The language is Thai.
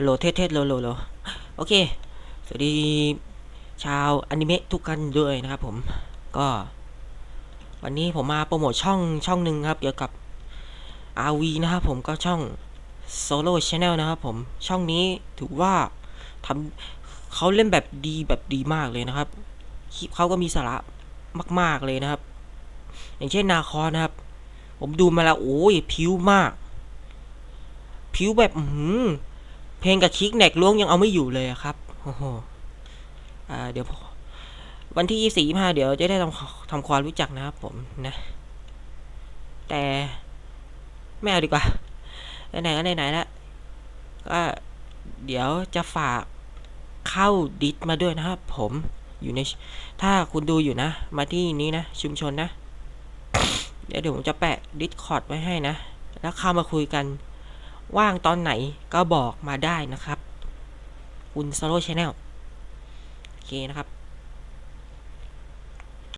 โหลเทสเทสโหลโหลโหลโอเค สวัสดีชาวอนิเมะทุกกันด้วยนะครับผม ก็ วันนี้ผมมาโปรโมทช่องช่องหนึ่งครับ เกี่ยวกับ RV นะครับผมก็ช่อง Solo Channel นะครับผม ช่องนี้ถือว่าทำเขาเล่นแบบดีแบบดีมากเลยนะครับ คลิปเขาก็มีสาระมาก ๆ เลยนะครับ อย่างเช่นนาคอนะครับ ผมดูมาแล้วโอ้ยผิวมาก ผิวแบบหือ เพลงกับคิกแนกล้วงยังเอาไม่อยู่เลยครับโอ้โหเดี๋ยววันที่ยี่สี่ห้าเดี๋ยวจะได้ทำทำความรู้จักนะครับผมนะ แต่ไม่เอาดีกว่าไหนๆก็ไหนๆแล้วก็เดี๋ยวจะฝากเข้าดิสมาด้วยนะครับผมอยู่ในถ้าคุณดูอยู่นะ มาที่นี้นะ ชุมชนนะ เดี๋ยวเดี๋ยวผมจะแปะดิสคอร์ดไว้ให้นะ แล้วเข้ามาคุยกัน ว่างตอนไหนก็บอกมาได้นะครับ คุณ Solo Channel โอเคนะครับ